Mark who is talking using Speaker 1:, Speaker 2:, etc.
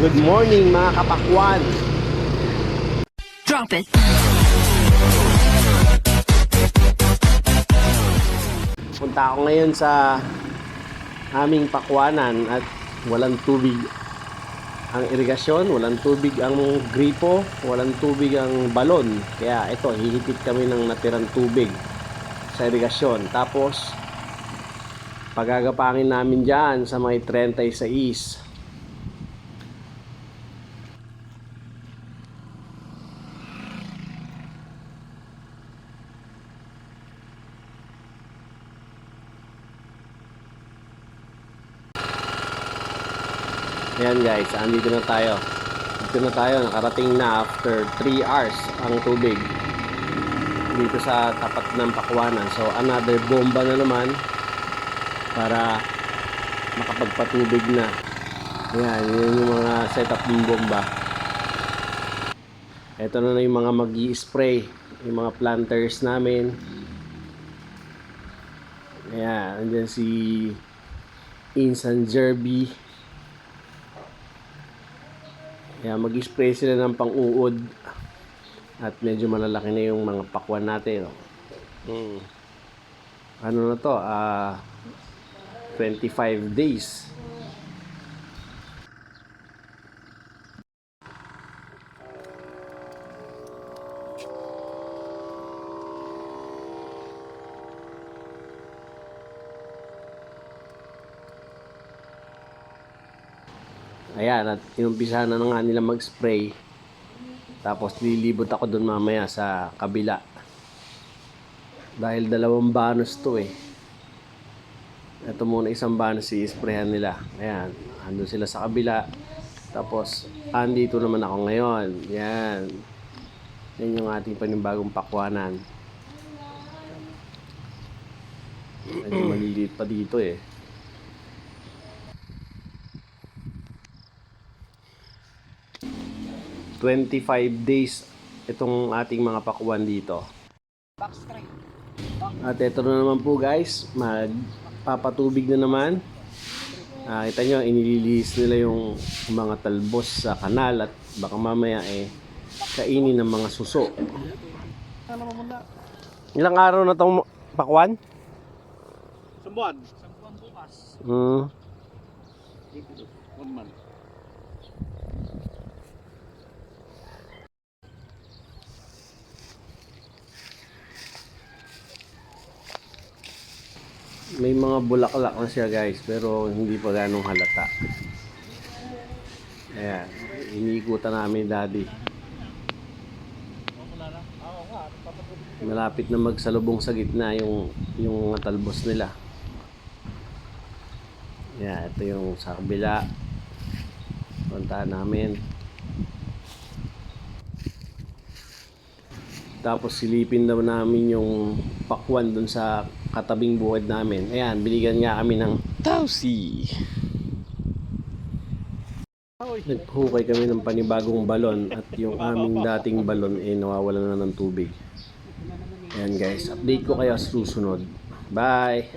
Speaker 1: Good morning mga kapakwan.
Speaker 2: Drop it.
Speaker 1: Punta ako ngayon sa aming pakwanan at walang tubig ang irigasyon, walang tubig ang gripo, walang tubig ang balon. Kaya ito, hihigit kami ng natirang tubig sa irigasyon. Tapos, pagagapangin namin dyan sa may 36. Ayan guys, andito na tayo. Dito na tayo, nakarating na after 3 hours ang tubig. Dito sa tapat ng Pakwanan. So another bomba na naman para makapagpatubig na. Ayan, yun yung mga setup ng bomba. Ito na na yung mga mag spray yung mga planters namin. Ayan, andyan si Insan Jerby. Kaya mag-spray sila ng pang-uod. At medyo malalaki na yung mga pakwan natin. Oh. Hmm. Ano na to? Ah, 25 days. Ayan, at inumpisa na nga nila mag-spray. Tapos lilibot ako doon mamaya sa kabila. Dahil dalawang banos to eh. Ito muna isang banos i-sprayhan nila. Ayan, andun sila sa kabila. Tapos, andito naman ako ngayon. Yan. Yan yung ating panibagong pakwanan. Medyo maliliit pa dito eh. Twenty-five days itong ating mga pakuan dito. At ito na naman po guys, magpapatubig na naman. Ah, kita nyo, inililis nila yung mga talbos sa kanal at baka mamaya eh kainin ng mga suso. Ilang araw na itong pakwan?
Speaker 3: Sambuan. Sambuan bukas.
Speaker 1: Hmm.
Speaker 3: One month.
Speaker 1: May mga bulaklak na siya guys, pero hindi pa ganong halata. Ayan, iniikutan namin daddy. Malapit na magsalubong sa gitna yung yung mga talbos nila. Ayan, ito yung sa kabila. Puntahan namin. Tapos silipin daw namin yung pakwan dun sa katabing buhod namin. Ayan, binigyan nga kami ng tausi. Naghukay kami ng panibagong balon at yung aming dating balon eh nawawalan na ng tubig. Ayan guys, update ko kayo sa susunod. Bye!